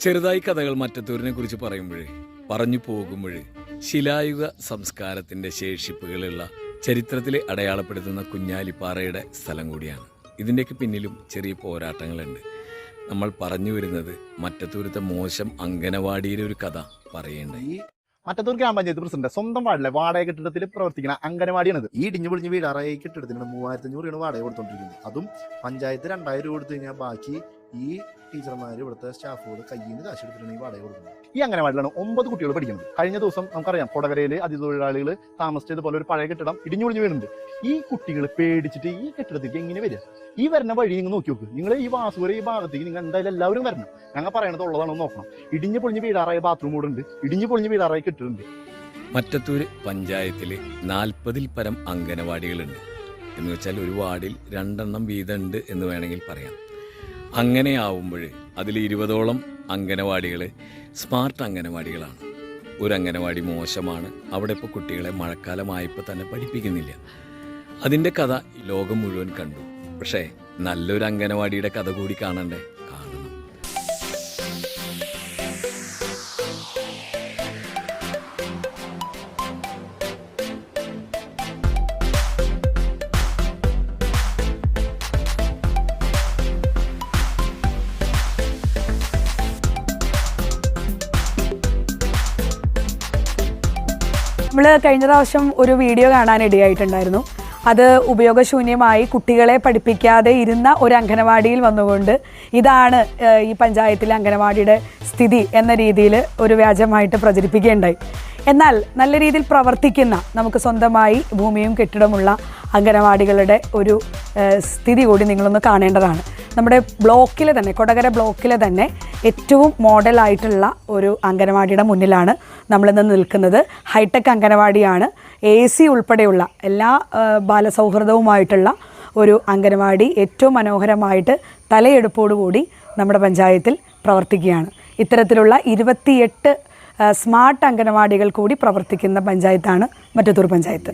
ചെറുതായി കഥകൾ മറ്റത്തൂരിനെ കുറിച്ച് പറയുമ്പോഴേ പറഞ്ഞു പോകുമ്പോഴേ ശിലായുഗ സംസ്കാരത്തിന്റെ ശേഷിപ്പുകളുള്ള ചരിത്രത്തിൽ അടയാളപ്പെടുത്തുന്ന കുഞ്ഞാലിപ്പാറയുടെ സ്ഥലം കൂടിയാണ്. ഇതിന്റെയൊക്കെ പിന്നിലും ചെറിയ പോരാട്ടങ്ങളുണ്ട്. നമ്മൾ പറഞ്ഞു വരുന്നത് മറ്റത്തൂരത്തെ മോശം അങ്കനവാടിയിലെ ഒരു കഥ പറയേണ്ട മറ്റത്തൂർ ഗ്രാമപഞ്ചായത്ത് പ്രസിഡന്റ് സ്വന്തം വാർഡിലെ വാടക കെട്ടിടത്തിൽ പ്രവർത്തിക്കുന്ന അംഗനവാടിയാണിത്. ഈ ഇടിഞ്ഞു പൊളിഞ്ഞ് വീട് അറേ കെട്ടിടത്തിന് മൂവായിരത്തി അഞ്ഞൂറ് രൂപയാണ് വാടക കൊടുത്തോണ്ടിരിക്കുന്നത്. അതും പഞ്ചായത്ത് രണ്ടായിരം രൂപ കൊടുത്തു കഴിഞ്ഞാൽ ബാക്കി ഈ ടീച്ചർമാർ ഇവിടുത്തെ സ്റ്റാഫുകൾ കയ്യിൽ നിന്ന് കാശ് എടുത്തിട്ടുണ്ടെങ്കിൽ വാടക കൊടുക്കുന്നത്. ഈ അങ്ങനെ അംഗനവാടിയിലാണ് ഒമ്പത് കുട്ടികൾ പഠിക്കുന്നത്. കഴിഞ്ഞ ദിവസം നമുക്കറിയാം കൊടകരയിൽ അതിഥിതൊഴിലാളികൾ താമസിച്ചതുപോലെ ഒരു പഴയ കെട്ടിടം ഇടിഞ്ഞു പൊളിഞ്ഞു വീണുണ്ട്. ഈ കുട്ടികൾ പേടിച്ചിട്ട് ഈ കെട്ടിടത്തിലേക്ക് എങ്ങനെ വരിക? ഈ വരുന്ന വഴി നിങ്ങൾ നോക്കി നോക്ക്. നിങ്ങൾ ഈ വാസൂര ഈ ഭാഗത്തേക്ക് നിങ്ങൾ എന്തായാലും എല്ലാവരും വരണം. ഞങ്ങൾ പറയണത് ഉള്ളതാണോ എന്ന് നോക്കണം. ഇടിഞ്ഞു പൊളിഞ്ഞ് വീടാറായ ബാത്റൂം കൂടെ ഉണ്ട്. ഇടിഞ്ഞു പൊളിഞ്ഞ് വീടാറായ കെട്ടിടുണ്ട് മറ്റത്തൂര് പഞ്ചായത്തിൽ നാൽപ്പതിൽ പരം അംഗനവാടികളുണ്ട്. എന്ന് വെച്ചാൽ ഒരു വാർഡിൽ രണ്ടെണ്ണം വീതമുണ്ട് എന്ന് വേണമെങ്കിൽ പറയാം. അങ്ങനെയാവുമ്പോൾ അതിൽ ഇരുപതോളം അംഗനവാടികൾ സ്മാർട്ട് അംഗനവാടികളാണ്. ഒരു അംഗനവാടി മോശമാണ്. അവിടെ ഇപ്പോൾ കുട്ടികളെ മഴക്കാലമായപ്പോൾ തന്നെ പഠിപ്പിക്കുന്നില്ല. അതിന്റെ കഥ ലോകം മുഴുവൻ കണ്ടു. പക്ഷേ നല്ലൊരു അംഗനവാടിയുടെ കഥ കൂടി കാണണ്ടേ? നമ്മൾ കഴിഞ്ഞ പ്രാവശ്യം ഒരു വീഡിയോ കാണാൻ ഇടയായിട്ടുണ്ടായിരുന്നു. അത് ഉപയോഗശൂന്യമായി കുട്ടികളെ പഠിപ്പിക്കാതെ ഇരുന്ന ഒരു അംഗനവാടിയിൽ വന്നുകൊണ്ട് ഇതാണ് ഈ പഞ്ചായത്തിലെ അംഗനവാടിയുടെ സ്ഥിതി എന്ന രീതിയിൽ ഒരു വ്യാജമായിട്ട് പ്രചരിപ്പിക്കുകയുണ്ടായി. എന്നാൽ നല്ല രീതിയിൽ പ്രവർത്തിക്കുന്ന നമുക്ക് സ്വന്തമായി ഭൂമിയും കെട്ടിടമുള്ള അംഗനവാടികളുടെ ഒരു സ്ഥിതി കൂടി നിങ്ങളൊന്ന് കാണേണ്ടതാണ്. നമ്മുടെ ബ്ലോക്കിലെ തന്നെ കൊടകര ബ്ലോക്കിലെ തന്നെ ഏറ്റവും മോഡലായിട്ടുള്ള ഒരു അംഗനവാടിയുടെ മുന്നിലാണ് നമ്മളിന്ന് നിൽക്കുന്നത്. ഹൈടെക് അംഗനവാടിയാണ്. എ സി ഉൾപ്പെടെയുള്ള എല്ലാ ബാലസൗഹൃദവുമായിട്ടുള്ള ഒരു അംഗനവാടി ഏറ്റവും മനോഹരമായിട്ട് തലയെടുപ്പോടുകൂടി നമ്മുടെ പഞ്ചായത്തിൽ പ്രവർത്തിക്കുകയാണ്. ഇത്തരത്തിലുള്ള ഇരുപത്തിയെട്ട് സ്മാർട്ട് അംഗനവാടികൾ കൂടി പ്രവർത്തിക്കുന്ന പഞ്ചായത്താണ് മറ്റത്തൂർ പഞ്ചായത്ത്.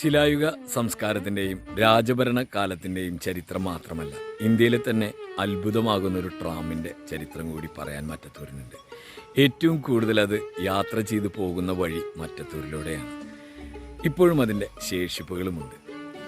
ശിലായുഗ സംസ്കാരത്തിന്റെയും രാജഭരണ കാലത്തിന്റെയും ചരിത്രം മാത്രമല്ല ഇന്ത്യയിലെ തന്നെ അത്ഭുതമാകുന്ന ഒരു ട്രാമിന്റെ ചരിത്രം കൂടി പറയാൻ മറ്റത്തൂരിനുണ്ട്. ഏറ്റവും കൂടുതൽ അത് യാത്ര ചെയ്തു പോകുന്ന വഴി മറ്റത്തൂരിലൂടെയാണ്. ഇപ്പോഴും അതിന്റെ ശേഷിപ്പുകളുമുണ്ട്.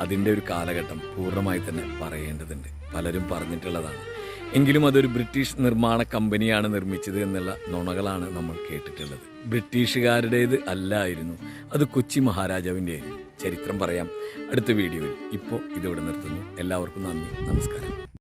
അതിന്റെ ഒരു കാലഘട്ടം പൂർണമായി തന്നെ പറയേണ്ടതുണ്ട്. പലരും പറഞ്ഞിട്ടുള്ളതാണ് എങ്കിലും അതൊരു ബ്രിട്ടീഷ് നിർമ്മാണ കമ്പനിയാണ് നിർമ്മിച്ചത് എന്നുള്ള നുണകളാണ് നമ്മൾ കേട്ടിട്ടുള്ളത്. ബ്രിട്ടീഷുകാരുടേത് അല്ലായിരുന്നു അത് കൊച്ചി മഹാരാജാവിന്റെ ചരിത്രം പറയാം. അടുത്ത വീഡിയോയിൽ ഇപ്പോൾ ഇതിവിടെ നിർത്തുന്നു. എല്ലാവർക്കും നന്ദി. നമസ്കാരം.